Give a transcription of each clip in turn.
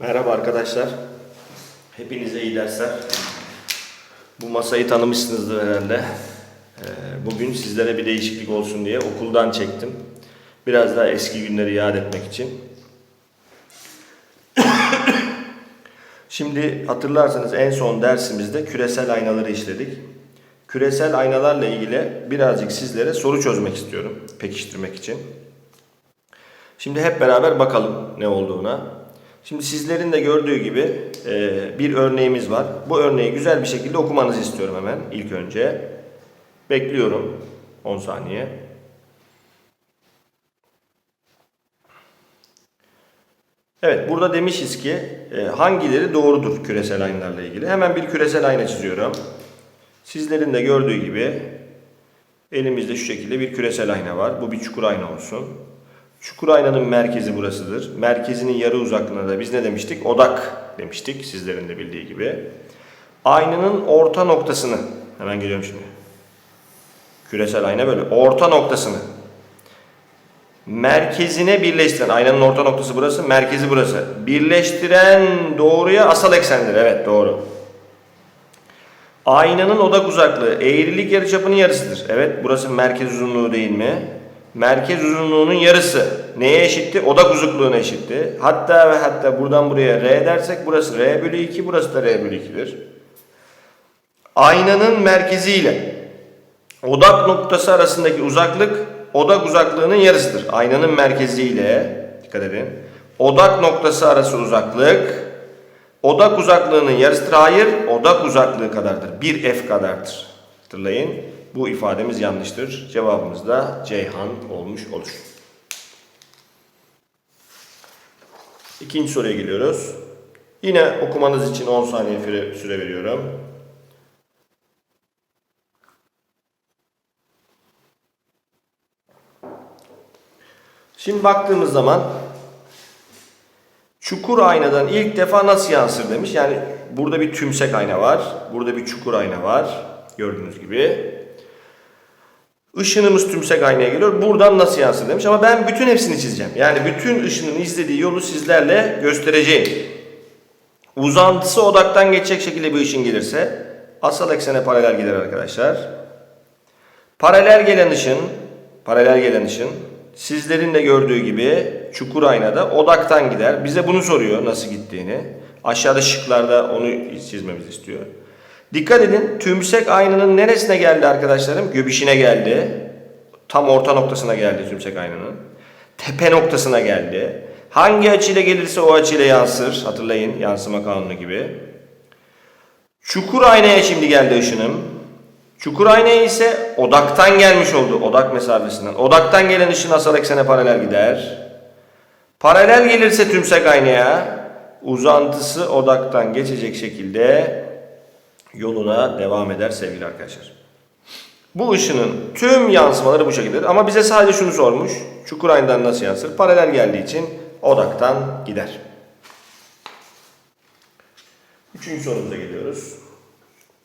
Merhaba arkadaşlar. Hepinize iyi dersler. Bu masayı tanımışsınızdır herhalde. Ee, Bugün sizlere bir değişiklik olsun diye okuldan çektim. Biraz daha eski günleri yad etmek için. Şimdi hatırlarsanız en son dersimizde küresel aynaları işledik. Küresel aynalarla ilgili birazcık sizlere soru çözmek istiyorum pekiştirmek için. Şimdi hep beraber bakalım ne olduğuna. Şimdi sizlerin de gördüğü gibi e, bir örneğimiz var. Bu örneği güzel bir şekilde okumanızı istiyorum hemen ilk önce. Bekliyorum 10 saniye. Evet burada demişiz ki e, hangileri doğrudur küresel aynalarla ilgili. Hemen bir küresel ayna çiziyorum. Sizlerin de gördüğü gibi elimizde şu şekilde bir küresel ayna var. Bu bir çukur ayna olsun. Çukur aynanın merkezi burasıdır. Merkezinin yarı uzaklığına da biz ne demiştik? Odak demiştik sizlerin de bildiği gibi. Aynanın orta noktasını hemen geliyorum şimdi. Küresel ayna böyle orta noktasını merkezine birleştiren aynanın orta noktası burası, merkezi burası. Birleştiren doğruya asal eksendir. Evet doğru. Aynanın odak uzaklığı eğrilik yarıçapının yarısıdır. Evet burası merkez uzunluğu değil mi? Merkez uzunluğunun yarısı neye eşitti? Odak uzunluğuna eşitti. Hatta ve hatta buradan buraya R dersek burası R bölü 2, burası da R bölü 2'dir. Aynanın merkezi ile odak noktası arasındaki uzaklık odak uzaklığının yarısıdır. Aynanın merkezi ile dikkat edin. Odak noktası arası uzaklık odak uzaklığının yarısıdır. Hayır, odak uzaklığı kadardır. 1 f kadardır. Hatırlayın. Bu ifademiz yanlıştır. Cevabımız da Ceyhan olmuş olur. İkinci soruya geliyoruz. Yine okumanız için 10 saniye süre, veriyorum. Şimdi baktığımız zaman çukur aynadan ilk defa nasıl yansır demiş. Yani burada bir tümsek ayna var. Burada bir çukur ayna var. Gördüğünüz gibi. Işınımız tümsek aynaya geliyor. Buradan nasıl yansır demiş. Ama ben bütün hepsini çizeceğim. Yani bütün ışının izlediği yolu sizlerle göstereceğim. Uzantısı odaktan geçecek şekilde bir ışın gelirse asal eksene paralel gider arkadaşlar. Paralel gelen ışın, paralel gelen ışın sizlerin de gördüğü gibi çukur aynada odaktan gider. Bize bunu soruyor nasıl gittiğini. Aşağıda şıklarda onu çizmemizi istiyor. Dikkat edin tümsek aynanın neresine geldi arkadaşlarım? Göbişine geldi. Tam orta noktasına geldi tümsek aynanın. Tepe noktasına geldi. Hangi açıyla gelirse o açıyla yansır. Hatırlayın yansıma kanunu gibi. Çukur aynaya şimdi geldi ışınım. Çukur aynaya ise odaktan gelmiş oldu. Odak mesafesinden. Odaktan gelen ışın asal eksene paralel gider. Paralel gelirse tümsek aynaya uzantısı odaktan geçecek şekilde yoluna devam eder sevgili arkadaşlar. Bu ışının tüm yansımaları bu şekildedir. Ama bize sadece şunu sormuş. Çukur aynadan nasıl yansır? Paralel geldiği için odaktan gider. Üçüncü sorumuza geliyoruz.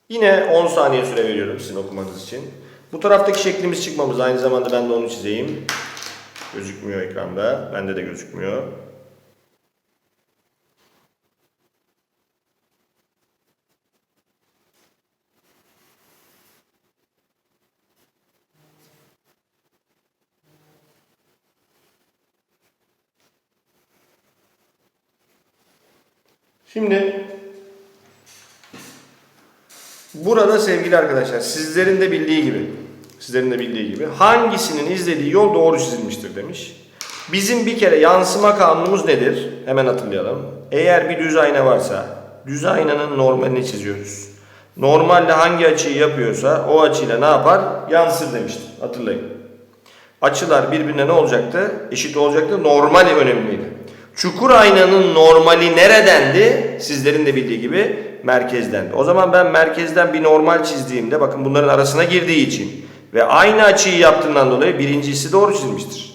Yine 10 saniye süre veriyorum sizin okumanız için. Bu taraftaki şeklimiz çıkmamız aynı zamanda ben de onu çizeyim. Gözükmüyor ekranda. Bende de gözükmüyor. Şimdi burada sevgili arkadaşlar sizlerin de bildiği gibi sizlerin de bildiği gibi hangisinin izlediği yol doğru çizilmiştir demiş. Bizim bir kere yansıma kanunumuz nedir? Hemen hatırlayalım. Eğer bir düz ayna varsa düz aynanın normalini çiziyoruz. Normalde hangi açıyı yapıyorsa o açıyla ne yapar? Yansır demiştir. Hatırlayın. Açılar birbirine ne olacaktı? Eşit olacaktı. Normal önemliydi. Çukur aynanın normali neredendi? Sizlerin de bildiği gibi merkezdendi. O zaman ben merkezden bir normal çizdiğimde bakın bunların arasına girdiği için ve aynı açıyı yaptığından dolayı birincisi doğru çizmiştir.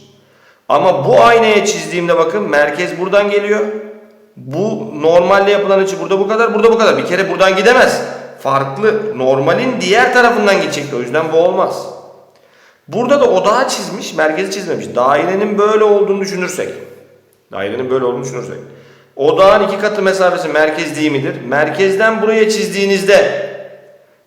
Ama bu aynaya çizdiğimde bakın merkez buradan geliyor. Bu normalde yapılan açı burada bu kadar, burada bu kadar. Bir kere buradan gidemez. Farklı normalin diğer tarafından gidecekti. O yüzden bu olmaz. Burada da odağı çizmiş, merkezi çizmemiş. Dairenin böyle olduğunu düşünürsek. Dairenin böyle olduğunu düşünürsek. Odağın iki katı mesafesi merkez değil midir? Merkezden buraya çizdiğinizde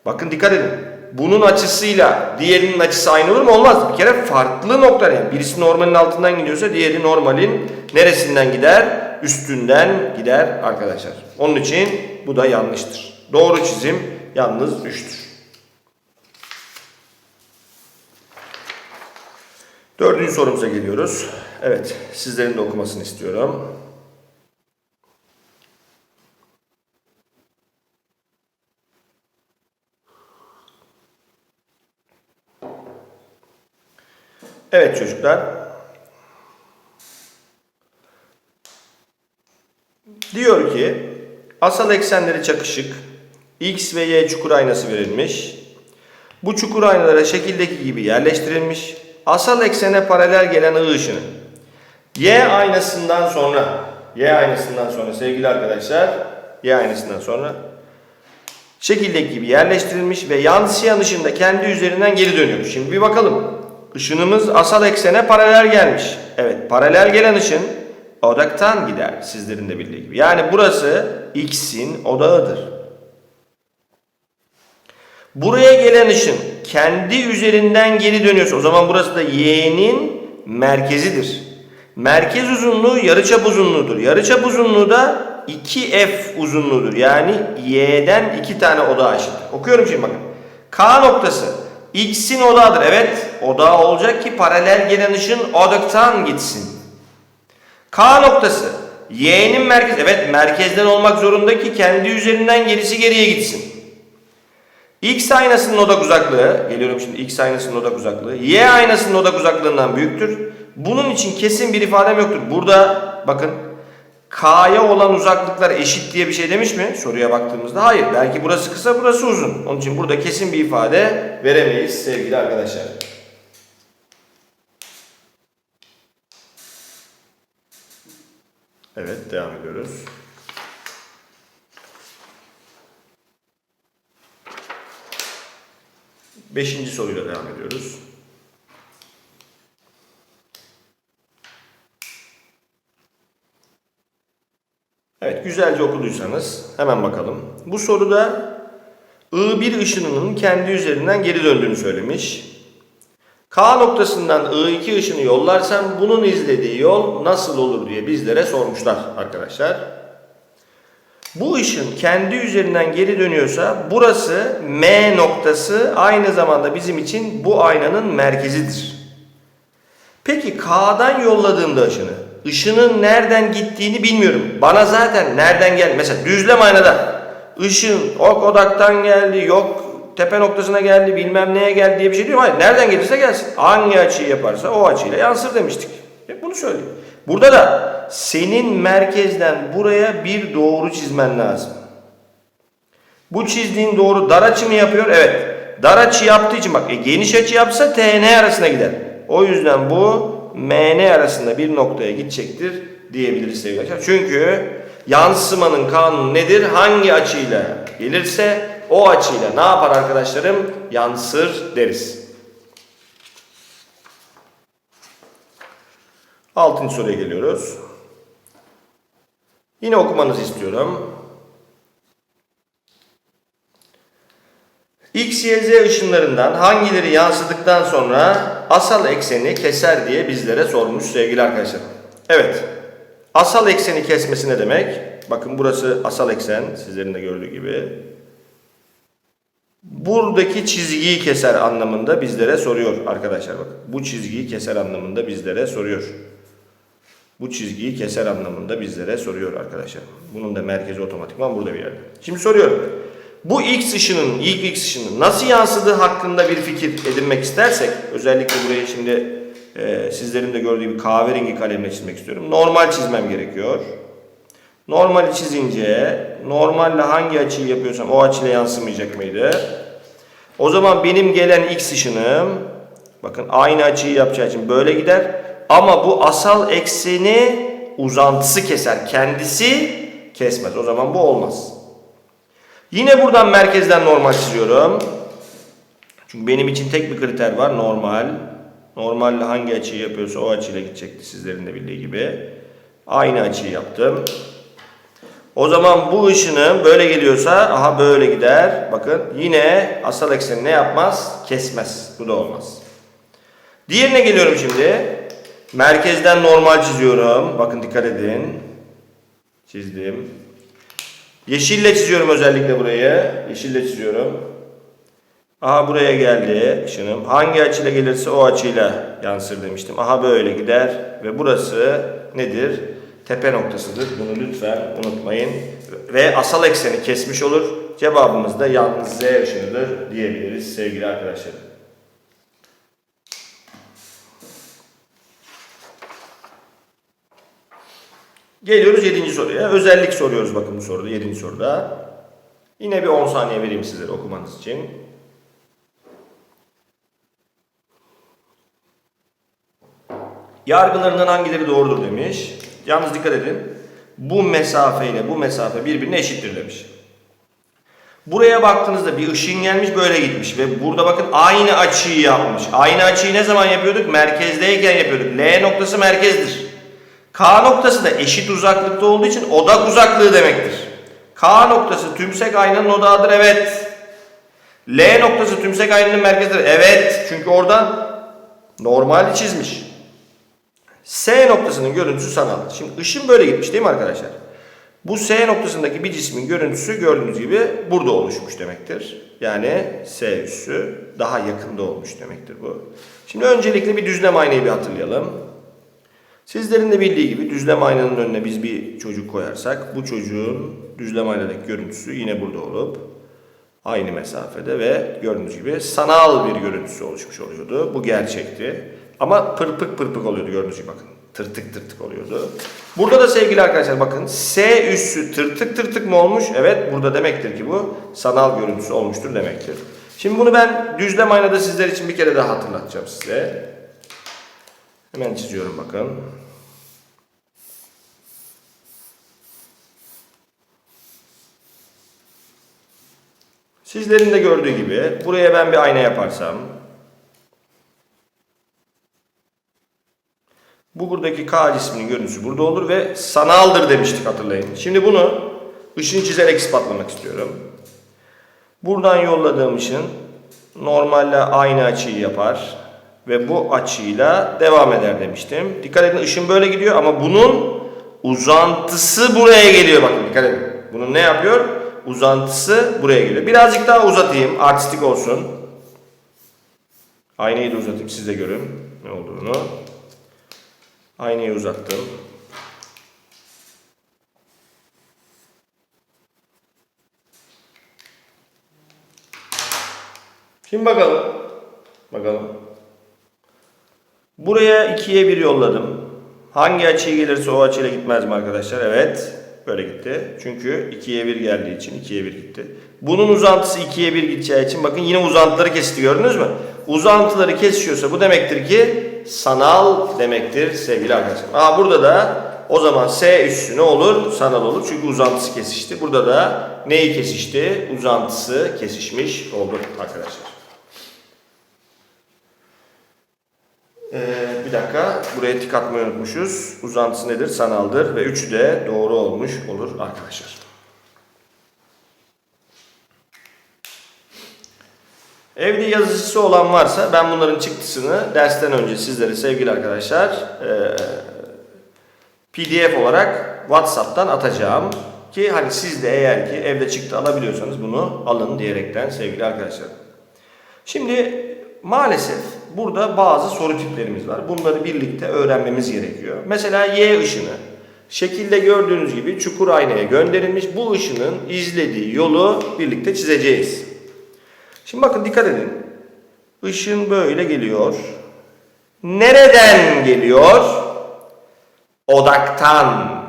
bakın dikkat edin. Bunun açısıyla diğerinin açısı aynı olur mu? Olmaz. Bir kere farklı noktalar. Yani birisi normalin altından gidiyorsa diğeri normalin neresinden gider? Üstünden gider arkadaşlar. Onun için bu da yanlıştır. Doğru çizim yalnız 3'tür. Dördüncü sorumuza geliyoruz. Evet, sizlerin de okumasını istiyorum. Evet çocuklar. Diyor ki asal eksenleri çakışık x ve y çukur aynası verilmiş. Bu çukur aynalara şekildeki gibi yerleştirilmiş. Asal eksene paralel gelen ı ışını y aynasından sonra y aynasından sonra sevgili arkadaşlar y aynasından sonra şekildeki gibi yerleştirilmiş ve yansıyan ışın da kendi üzerinden geri dönüyor. Şimdi bir bakalım. Işınımız asal eksene paralel gelmiş. Evet paralel gelen ışın odaktan gider sizlerin de bildiği gibi. Yani burası x'in odağıdır. Buraya gelen ışın kendi üzerinden geri dönüyorsa o zaman burası da y'nin merkezidir. Merkez uzunluğu yarıçap uzunluğudur. Yarıçap uzunluğu da 2f uzunluğudur. Yani y'den iki tane odağa eşit. Okuyorum şimdi bakın. K noktası x'in odağıdır. Evet odağı olacak ki paralel gelen ışın odaktan gitsin. K noktası y'nin merkez. Evet merkezden olmak zorunda ki kendi üzerinden gerisi geriye gitsin. X aynasının odak uzaklığı, geliyorum şimdi X aynasının odak uzaklığı, Y aynasının odak uzaklığından büyüktür. Bunun için kesin bir ifadem yoktur. Burada bakın K'ya olan uzaklıklar eşit diye bir şey demiş mi? Soruya baktığımızda hayır. Belki burası kısa, burası uzun. Onun için burada kesin bir ifade veremeyiz sevgili arkadaşlar. Evet, devam ediyoruz. Beşinci soruyla devam ediyoruz. Evet güzelce okuduysanız hemen bakalım. Bu soruda I1 ışınının kendi üzerinden geri döndüğünü söylemiş. K noktasından I2 ışını yollarsam bunun izlediği yol nasıl olur diye bizlere sormuşlar arkadaşlar. Bu ışın kendi üzerinden geri dönüyorsa burası M noktası aynı zamanda bizim için bu aynanın merkezidir. Peki K'dan yolladığımda ışını, ışının nereden gittiğini bilmiyorum. Bana zaten nereden gel mesela düzlem aynada ışın ok odaktan geldi yok tepe noktasına geldi bilmem neye geldi diye bir şey diyor. Hayır nereden gelirse gelsin. Hangi açıyı yaparsa o açıyla yansır demiştik. Hep bunu söyleyeyim. Burada da senin merkezden buraya bir doğru çizmen lazım. Bu çizdiğin doğru dar açı mı yapıyor? Evet. Dar açı yaptığı için bak e, geniş açı yapsa TN arasına gider. O yüzden bu MN arasında bir noktaya gidecektir diyebiliriz sevgili arkadaşlar. Çünkü yansımanın kanunu nedir? Hangi açıyla gelirse o açıyla ne yapar arkadaşlarım? Yansır deriz. Altıncı soruya geliyoruz. Yine okumanızı istiyorum. X, Y, Z ışınlarından hangileri yansıdıktan sonra asal ekseni keser diye bizlere sormuş sevgili arkadaşlar. Evet. Asal ekseni kesmesi ne demek? Bakın burası asal eksen sizlerin de gördüğü gibi. Buradaki çizgiyi keser anlamında bizlere soruyor arkadaşlar bakın. Bu çizgiyi keser anlamında bizlere soruyor. Bu çizgiyi keser anlamında bizlere soruyor arkadaşlar. Bunun da merkezi otomatikman burada bir yerde. Şimdi soruyorum. Bu X ışının, ilk X ışının nasıl yansıdığı hakkında bir fikir edinmek istersek, özellikle burayı şimdi e, sizlerin de gördüğü gibi kahverengi kalemle çizmek istiyorum. Normal çizmem gerekiyor. Normali çizince, normalle hangi açıyı yapıyorsam o açıyla yansımayacak mıydı? O zaman benim gelen X ışınım, bakın aynı açıyı yapacağı için böyle gider. Ama bu asal ekseni uzantısı keser. Kendisi kesmez. O zaman bu olmaz. Yine buradan merkezden normal çiziyorum. Çünkü benim için tek bir kriter var. Normal. Normalle hangi açıyı yapıyorsa o açıyla gidecekti sizlerin de bildiği gibi. Aynı açıyı yaptım. O zaman bu ışının böyle geliyorsa aha böyle gider. Bakın yine asal ekseni ne yapmaz? Kesmez. Bu da olmaz. Diğerine geliyorum şimdi. Merkezden normal çiziyorum. Bakın dikkat edin. Çizdim. Yeşille çiziyorum özellikle burayı. Yeşille çiziyorum. Aha buraya geldi ışınım. Hangi açıyla gelirse o açıyla yansır demiştim. Aha böyle gider ve burası nedir? Tepe noktasıdır. Bunu lütfen unutmayın. Ve asal ekseni kesmiş olur. Cevabımız da yalnız Z ışınıdır diyebiliriz sevgili arkadaşlarım. Geliyoruz 7. soruya. Özellik soruyoruz bakın bu soruda 7. soruda. Yine bir 10 saniye vereyim sizlere okumanız için. Yargılarından hangileri doğrudur demiş. Yalnız dikkat edin. Bu mesafe ile bu mesafe birbirine eşittir demiş. Buraya baktığınızda bir ışın gelmiş böyle gitmiş ve burada bakın aynı açıyı yapmış. Aynı açıyı ne zaman yapıyorduk? Merkezdeyken yapıyorduk. L noktası merkezdir. K noktası da eşit uzaklıkta olduğu için odak uzaklığı demektir. K noktası tümsek aynanın odağıdır evet. L noktası tümsek aynanın merkezidir evet. Çünkü oradan normali çizmiş. S noktasının görüntüsü sanal. Şimdi ışın böyle gitmiş değil mi arkadaşlar? Bu S noktasındaki bir cismin görüntüsü gördüğünüz gibi burada oluşmuş demektir. Yani S üssü daha yakında olmuş demektir bu. Şimdi öncelikle bir düzlem aynayı bir hatırlayalım. Sizlerin de bildiği gibi düzlem aynanın önüne biz bir çocuk koyarsak bu çocuğun düzlem aynadaki görüntüsü yine burada olup aynı mesafede ve gördüğünüz gibi sanal bir görüntüsü oluşmuş oluyordu. Bu gerçekti. Ama pırpık pırpık oluyordu gördüğünüz gibi bakın. Tırtık tırtık oluyordu. Burada da sevgili arkadaşlar bakın S üssü tırtık tırtık mı olmuş? Evet burada demektir ki bu sanal görüntüsü olmuştur demektir. Şimdi bunu ben düzlem aynada sizler için bir kere daha hatırlatacağım size. Hemen çiziyorum bakın. Sizlerin de gördüğü gibi buraya ben bir ayna yaparsam bu buradaki K cisminin görüntüsü burada olur ve sanaldır demiştik hatırlayın. Şimdi bunu ışın çizerek ispatlamak istiyorum. Buradan yolladığım ışın normalle aynı açıyı yapar ve bu açıyla devam eder demiştim. Dikkat edin ışın böyle gidiyor ama bunun uzantısı buraya geliyor bakın dikkat edin. Bunun ne yapıyor? Uzantısı buraya geliyor. Birazcık daha uzatayım artistik olsun. Aynayı da uzatayım siz de görün ne olduğunu. Aynayı uzattım. Şimdi bakalım. Bakalım. Buraya ikiye bir yolladım. Hangi açıya gelirse o açıyla gitmez mi arkadaşlar? Evet. Böyle gitti. Çünkü ikiye bir geldiği için ikiye bir gitti. Bunun uzantısı ikiye bir gideceği için bakın yine uzantıları kesti gördünüz mü? Uzantıları kesiyorsa bu demektir ki sanal demektir sevgili arkadaşlar. Aa burada da o zaman S üssü ne olur? Sanal olur. Çünkü uzantısı kesişti. Burada da neyi kesişti? Uzantısı kesişmiş oldu arkadaşlar. Ee, bir dakika. Buraya tik atmayı unutmuşuz. Uzantısı nedir? Sanaldır. Ve üçü de doğru olmuş olur arkadaşlar. Evde yazıcısı olan varsa ben bunların çıktısını dersten önce sizlere sevgili arkadaşlar e, PDF olarak WhatsApp'tan atacağım. Ki hani siz de eğer ki evde çıktı alabiliyorsanız bunu alın diyerekten sevgili arkadaşlar. Şimdi maalesef burada bazı soru tiplerimiz var. Bunları birlikte öğrenmemiz gerekiyor. Mesela Y ışını. Şekilde gördüğünüz gibi çukur aynaya gönderilmiş. Bu ışının izlediği yolu birlikte çizeceğiz. Şimdi bakın dikkat edin. Işın böyle geliyor. Nereden geliyor? Odaktan.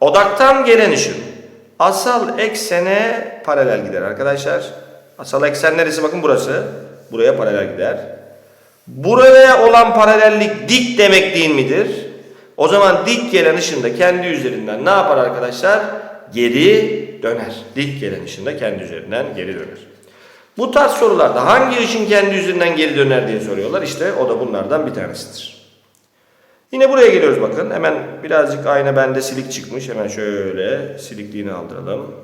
Odaktan gelen ışın. Asal eksene paralel gider arkadaşlar. Asal eksen neresi? Bakın burası. Buraya paralel gider. Buraya olan paralellik dik demek değil midir? O zaman dik gelen ışın da kendi üzerinden ne yapar arkadaşlar? Geri döner. Dik gelen ışın da kendi üzerinden geri döner. Bu tarz sorularda hangi ışın kendi üzerinden geri döner diye soruyorlar. İşte o da bunlardan bir tanesidir. Yine buraya geliyoruz bakın. Hemen birazcık ayna bende silik çıkmış. Hemen şöyle silikliğini aldıralım.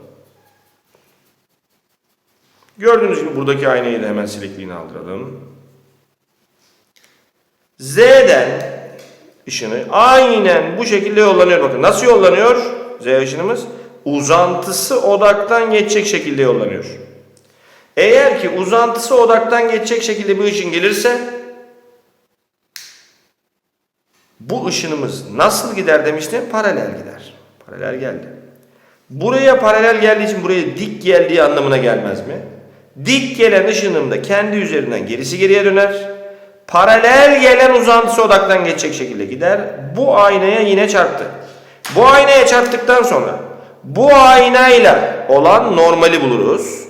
Gördüğünüz gibi buradaki aynayı da hemen silikliğini aldıralım. Z'den ışını aynen bu şekilde yollanıyor. Bakın nasıl yollanıyor Z ışınımız? Uzantısı odaktan geçecek şekilde yollanıyor. Eğer ki uzantısı odaktan geçecek şekilde bir ışın gelirse bu ışınımız nasıl gider demiştim? Paralel gider. Paralel geldi. Buraya paralel geldiği için buraya dik geldiği anlamına gelmez mi? Dik gelen ışınım da kendi üzerinden gerisi geriye döner. Paralel gelen uzantısı odaktan geçecek şekilde gider. Bu aynaya yine çarptı. Bu aynaya çarptıktan sonra bu aynayla olan normali buluruz.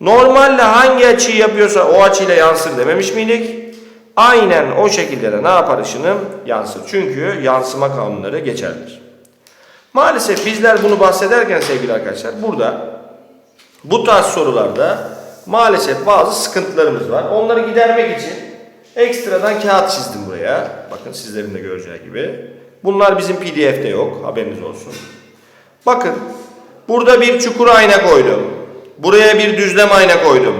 Normalle hangi açıyı yapıyorsa o açıyla yansır dememiş miydik? Aynen o şekilde de ne yapar ışınım? Yansır. Çünkü yansıma kanunları geçerlidir. Maalesef bizler bunu bahsederken sevgili arkadaşlar burada bu tarz sorularda maalesef bazı sıkıntılarımız var. Onları gidermek için ekstradan kağıt çizdim buraya. Bakın sizlerin de göreceği gibi. Bunlar bizim pdf'de yok. Haberiniz olsun. Bakın burada bir çukur ayna koydum. Buraya bir düzlem ayna koydum.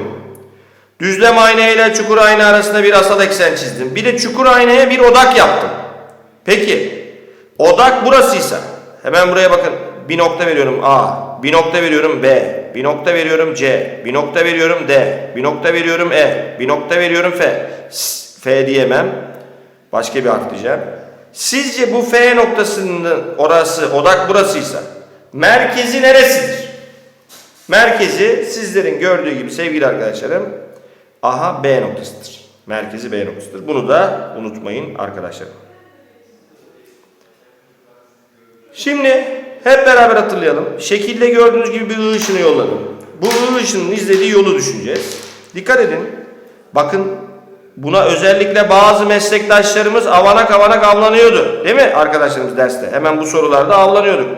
Düzlem ayna ile çukur ayna arasında bir asal eksen çizdim. Bir de çukur aynaya bir odak yaptım. Peki odak burasıysa hemen buraya bakın bir nokta veriyorum A, bir nokta veriyorum B, bir nokta veriyorum C, bir nokta veriyorum D, bir nokta veriyorum E, bir nokta veriyorum F. S- F diyemem. Başka bir harf diyeceğim. Sizce bu F noktasının orası, odak burasıysa merkezi neresidir? Merkezi sizlerin gördüğü gibi sevgili arkadaşlarım aha B noktasıdır. Merkezi B noktasıdır. Bunu da unutmayın arkadaşlarım. Şimdi hep beraber hatırlayalım. Şekilde gördüğünüz gibi bir ı ışını yolladım. Bu ı ışının izlediği yolu düşüneceğiz. Dikkat edin. Bakın buna özellikle bazı meslektaşlarımız avanak avanak avlanıyordu. Değil mi arkadaşlarımız derste? Hemen bu sorularda avlanıyorduk.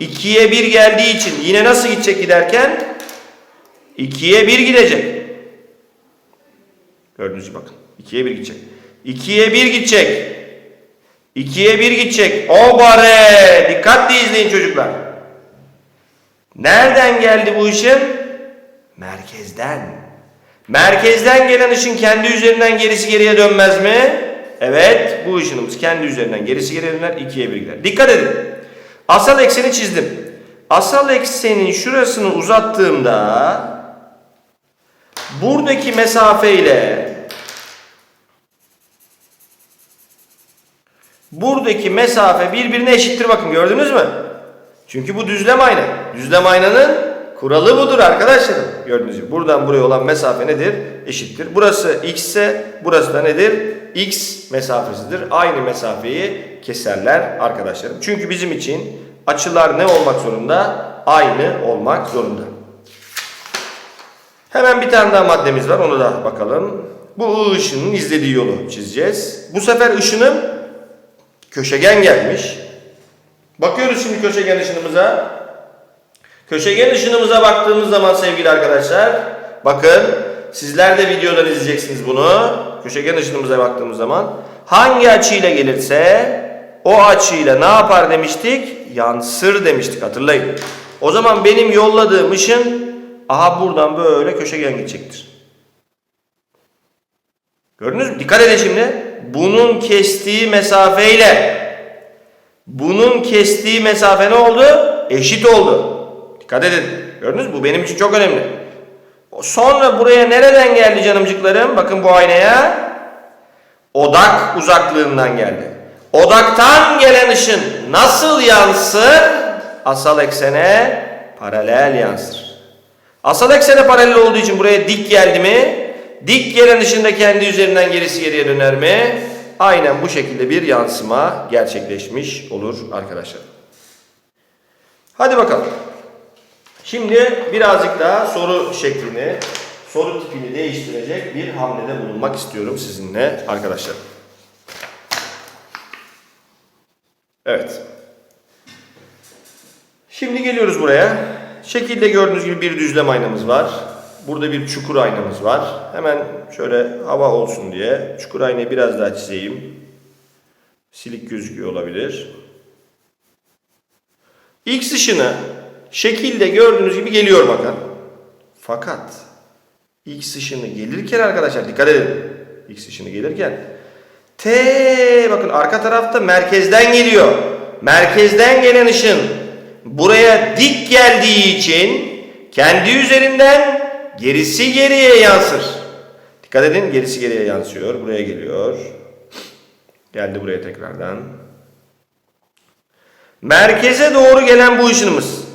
2'ye 1 geldiği için yine nasıl gidecek giderken? 2'ye 1 gidecek. Gördüğünüz gibi bakın. 2'ye 1 gidecek. 2'ye 1 gidecek. 2'ye 1 gidecek. O bare. Dikkatli izleyin çocuklar. Nereden geldi bu ışın? Merkezden. Merkezden gelen ışın kendi üzerinden gerisi geriye dönmez mi? Evet. Bu ışınımız kendi üzerinden gerisi geriye döner. 2'ye 1 gider. Dikkat edin. Asal ekseni çizdim. Asal eksenin şurasını uzattığımda buradaki mesafe ile buradaki mesafe birbirine eşittir bakın gördünüz mü? Çünkü bu düzlem ayna. Düzlem aynanın kuralı budur arkadaşlar. Gördüğünüz gibi buradan buraya olan mesafe nedir? Eşittir. Burası x ise burası da nedir? x mesafesidir. Aynı mesafeyi keserler arkadaşlarım. Çünkü bizim için açılar ne olmak zorunda? Aynı olmak zorunda. Hemen bir tane daha maddemiz var. Onu da bakalım. Bu ışının izlediği yolu çizeceğiz. Bu sefer ışınım köşegen gelmiş. Bakıyoruz şimdi köşegen ışınımıza. Köşegen ışınımıza baktığımız zaman sevgili arkadaşlar bakın sizler de videodan izleyeceksiniz bunu. Köşegen ışınımıza baktığımız zaman hangi açıyla gelirse o açıyla ne yapar demiştik? Yansır demiştik hatırlayın. O zaman benim yolladığım ışın aha buradan böyle köşegen gidecektir. Gördünüz mü? Dikkat edin şimdi. Bunun kestiği mesafeyle bunun kestiği mesafe ne oldu? Eşit oldu. Dikkat edin. Gördünüz mü? Bu benim için çok önemli. Sonra buraya nereden geldi canımcıklarım? Bakın bu aynaya. Odak uzaklığından geldi. Odaktan gelen ışın nasıl yansır? Asal eksene paralel yansır. Asal eksene paralel olduğu için buraya dik geldi mi? Dik gelen ışın da kendi üzerinden gerisi geriye döner mi? Aynen bu şekilde bir yansıma gerçekleşmiş olur arkadaşlar. Hadi bakalım. Şimdi birazcık daha soru şeklini, soru tipini değiştirecek bir hamlede bulunmak istiyorum sizinle arkadaşlar. Evet. Şimdi geliyoruz buraya. Şekilde gördüğünüz gibi bir düzlem aynamız var. Burada bir çukur aynamız var. Hemen şöyle hava olsun diye çukur aynayı biraz daha çizeyim. Silik gözüküyor olabilir. X ışını şekilde gördüğünüz gibi geliyor bakın. Fakat X ışını gelirken arkadaşlar dikkat edin. X ışını gelirken T bakın arka tarafta merkezden geliyor. Merkezden gelen ışın buraya dik geldiği için kendi üzerinden gerisi geriye yansır. Dikkat edin gerisi geriye yansıyor. Buraya geliyor. Geldi buraya tekrardan. Merkeze doğru gelen bu ışınımız.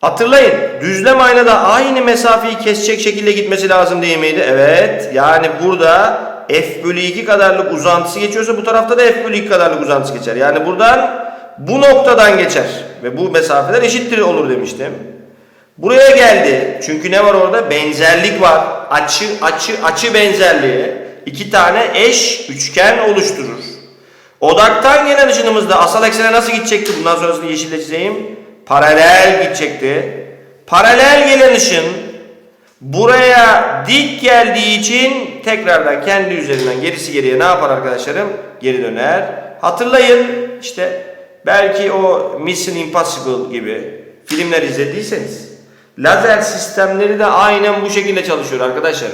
Hatırlayın düzlem aynada aynı mesafeyi kesecek şekilde gitmesi lazım değil miydi? Evet. Yani burada f bölü 2 kadarlık uzantısı geçiyorsa bu tarafta da f bölü 2 kadarlık uzantısı geçer. Yani buradan bu noktadan geçer. Ve bu mesafeler eşittir olur demiştim. Buraya geldi. Çünkü ne var orada? Benzerlik var. Açı, açı, açı benzerliği. iki tane eş üçgen oluşturur. Odaktan gelen ışınımız da asal eksene nasıl gidecekti? Bundan sonrasını yeşille çizeyim. Paralel gidecekti. Paralel gelen ışın buraya dik geldiği için tekrardan kendi üzerinden gerisi geriye ne yapar arkadaşlarım? Geri döner. Hatırlayın işte belki o Mission Impossible gibi filmler izlediyseniz lazer sistemleri de aynen bu şekilde çalışıyor arkadaşlar.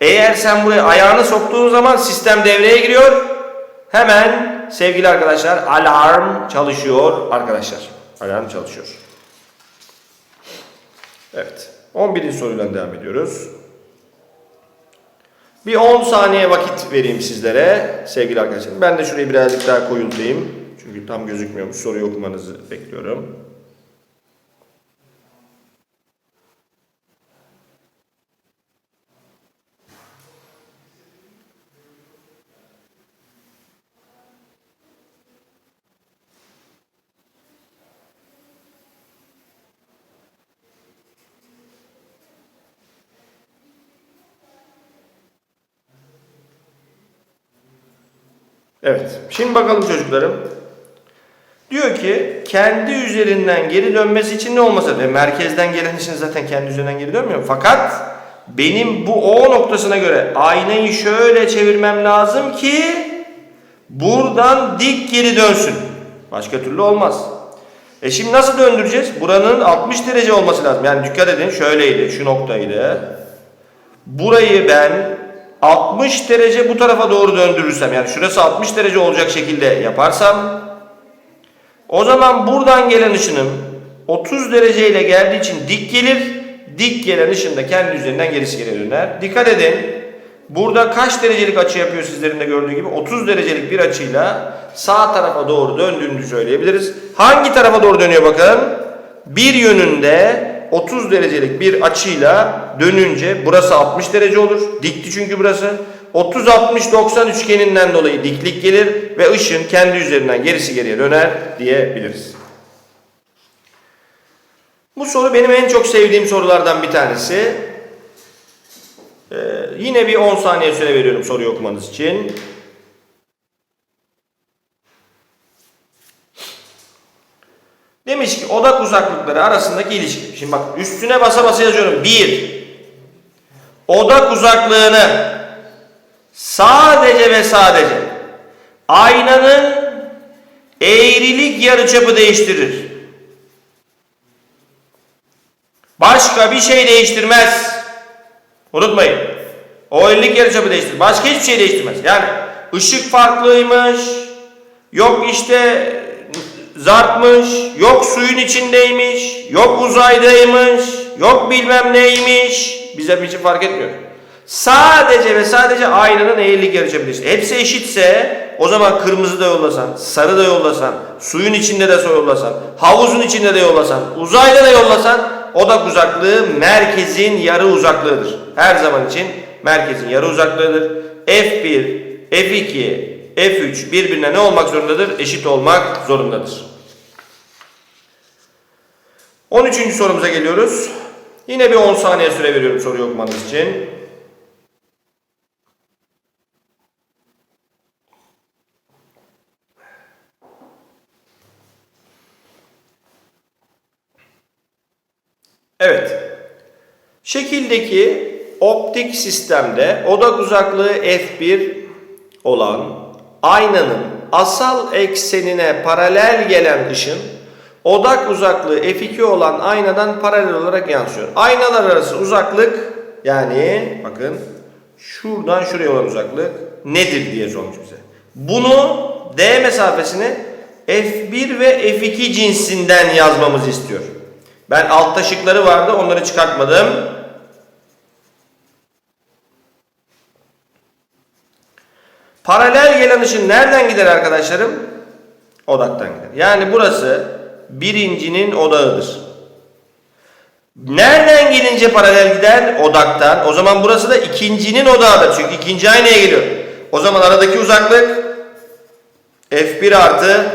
Eğer sen buraya ayağını soktuğun zaman sistem devreye giriyor. Hemen sevgili arkadaşlar alarm çalışıyor arkadaşlar. Alarm çalışıyor. Evet. 11. soruyla devam ediyoruz. Bir 10 saniye vakit vereyim sizlere sevgili arkadaşlar. Ben de şurayı birazcık daha koyultayım. Çünkü tam gözükmüyormuş. Soruyu okumanızı bekliyorum. Evet. Şimdi bakalım çocuklarım. Diyor ki kendi üzerinden geri dönmesi için ne olmasa ve merkezden gelen için zaten kendi üzerinden geri dönmüyor. Fakat benim bu O noktasına göre aynayı şöyle çevirmem lazım ki buradan dik geri dönsün. Başka türlü olmaz. E şimdi nasıl döndüreceğiz? Buranın 60 derece olması lazım. Yani dikkat edin şöyleydi, şu noktaydı. Burayı ben 60 derece bu tarafa doğru döndürürsem yani şurası 60 derece olacak şekilde yaparsam o zaman buradan gelen ışınım 30 derece ile geldiği için dik gelir. Dik gelen ışın da kendi üzerinden gerisi geri döner. Dikkat edin. Burada kaç derecelik açı yapıyor sizlerin de gördüğü gibi? 30 derecelik bir açıyla sağ tarafa doğru döndüğünü söyleyebiliriz. Hangi tarafa doğru dönüyor bakın? Bir yönünde 30 derecelik bir açıyla dönünce burası 60 derece olur. Dikti çünkü burası. 30 60 90 üçgeninden dolayı diklik gelir ve ışın kendi üzerinden gerisi geriye döner diyebiliriz. Bu soru benim en çok sevdiğim sorulardan bir tanesi. Ee, yine bir 10 saniye süre veriyorum soruyu okumanız için. Demiş ki odak uzaklıkları arasındaki ilişki. Şimdi bak üstüne basa basa yazıyorum. Bir, odak uzaklığını sadece ve sadece aynanın eğrilik yarıçapı değiştirir. Başka bir şey değiştirmez. Unutmayın. O eğrilik yarıçapı değiştirir. Başka hiçbir şey değiştirmez. Yani ışık farklıymış. Yok işte zartmış, yok suyun içindeymiş, yok uzaydaymış, yok bilmem neymiş. Bize bir şey fark etmiyor. Sadece ve sadece aynanın eğrilik yarıçapı Hepsi eşitse o zaman kırmızı da yollasan, sarı da yollasan, suyun içinde de yollasan, havuzun içinde de yollasan, uzayda da yollasan odak uzaklığı merkezin yarı uzaklığıdır. Her zaman için merkezin yarı uzaklığıdır. F1, F2, F3 birbirine ne olmak zorundadır? Eşit olmak zorundadır. 13. sorumuza geliyoruz. Yine bir 10 saniye süre veriyorum soruyu okumanız için. Evet. Şekildeki optik sistemde odak uzaklığı f1 olan aynanın asal eksenine paralel gelen ışın odak uzaklığı f2 olan aynadan paralel olarak yansıyor. Aynalar arası uzaklık yani bakın şuradan şuraya olan uzaklık nedir diye sormuş bize. Bunu D mesafesini F1 ve F2 cinsinden yazmamızı istiyor. Ben altta şıkları vardı onları çıkartmadım. Paralel gelen ışın nereden gider arkadaşlarım? Odaktan gider. Yani burası birincinin odağıdır. Nereden gelince paralel gider? Odaktan. O zaman burası da ikincinin odağıdır. Çünkü ikinci aynaya geliyor. O zaman aradaki uzaklık F1 artı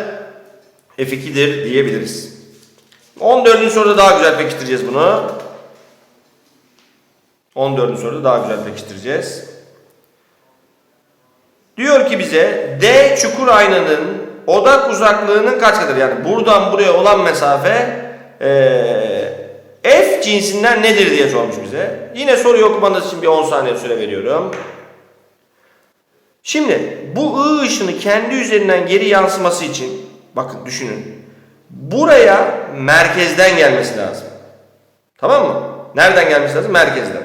F2'dir diyebiliriz. 14. soruda daha güzel pekiştireceğiz bunu. 14. soruda daha güzel pekiştireceğiz. Diyor ki bize D çukur aynanın odak uzaklığının kaç kadır? Yani buradan buraya olan mesafe eee, F cinsinden nedir diye sormuş bize. Yine soruyu okumanız için bir 10 saniye süre veriyorum. Şimdi bu ı ışını kendi üzerinden geri yansıması için bakın düşünün. Buraya merkezden gelmesi lazım. Tamam mı? Nereden gelmesi lazım? Merkezden.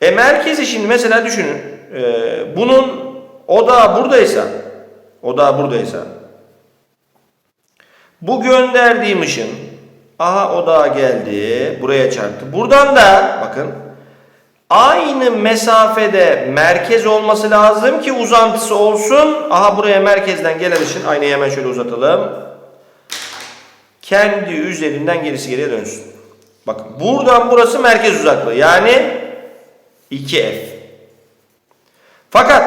E merkezi şimdi mesela düşünün. e, bunun odağı buradaysa odağı buradaysa bu gönderdiğim ışın aha odağa geldi. Buraya çarptı. Buradan da bakın aynı mesafede merkez olması lazım ki uzantısı olsun. Aha buraya merkezden gelen ışın aynayı hemen şöyle uzatalım. Kendi üzerinden gerisi geriye dönsün. Bakın buradan burası merkez uzaklığı. Yani 2F. Fakat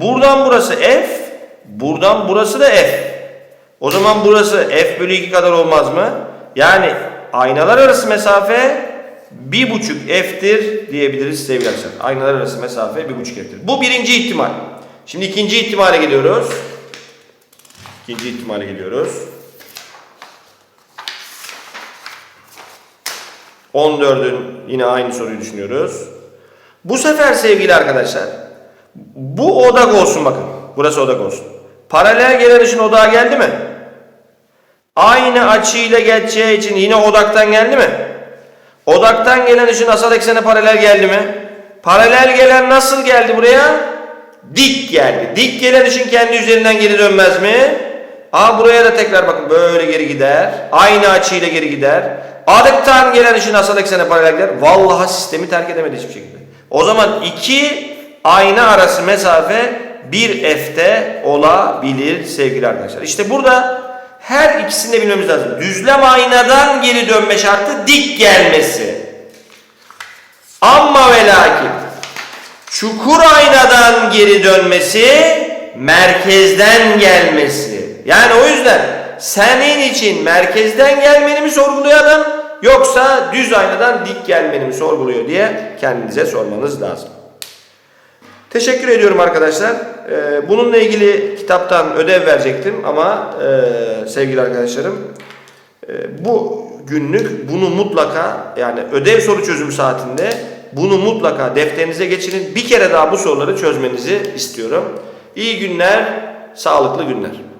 buradan burası F, buradan burası da F. O zaman burası F bölü 2 kadar olmaz mı? Yani aynalar arası mesafe 1,5 F'tir diyebiliriz sevgili arkadaşlar. Aynalar arası mesafe 1,5 F'tir. Bu birinci ihtimal. Şimdi ikinci ihtimale geliyoruz. İkinci ihtimale geliyoruz. 14'ün yine aynı soruyu düşünüyoruz. Bu sefer sevgili arkadaşlar bu odak olsun bakın. Burası odak olsun. Paralel gelen ışın odağa geldi mi? Aynı açıyla geçeceği için yine odaktan geldi mi? Odaktan gelen ışın asal eksene paralel geldi mi? Paralel gelen nasıl geldi buraya? Dik geldi. Dik gelen ışın kendi üzerinden geri dönmez mi? Aa buraya da tekrar bakın böyle geri gider. Aynı açıyla geri gider. Adıktan gelen ışın asal eksene paralel gider. Vallahi sistemi terk edemedi hiçbir şekilde. O zaman iki ayna arası mesafe bir F'te olabilir sevgili arkadaşlar. İşte burada her ikisini de bilmemiz lazım. Düzlem aynadan geri dönme şartı dik gelmesi. Ama ve lakin çukur aynadan geri dönmesi merkezden gelmesi. Yani o yüzden senin için merkezden gelmeni mi sorgulayalım yoksa düz aynadan dik gelmeni mi sorguluyor diye kendinize sormanız lazım. Teşekkür ediyorum arkadaşlar. Ee, bununla ilgili kitaptan ödev verecektim ama e, sevgili arkadaşlarım e, bu günlük bunu mutlaka yani ödev soru çözüm saatinde bunu mutlaka defterinize geçirin. Bir kere daha bu soruları çözmenizi istiyorum. İyi günler, sağlıklı günler.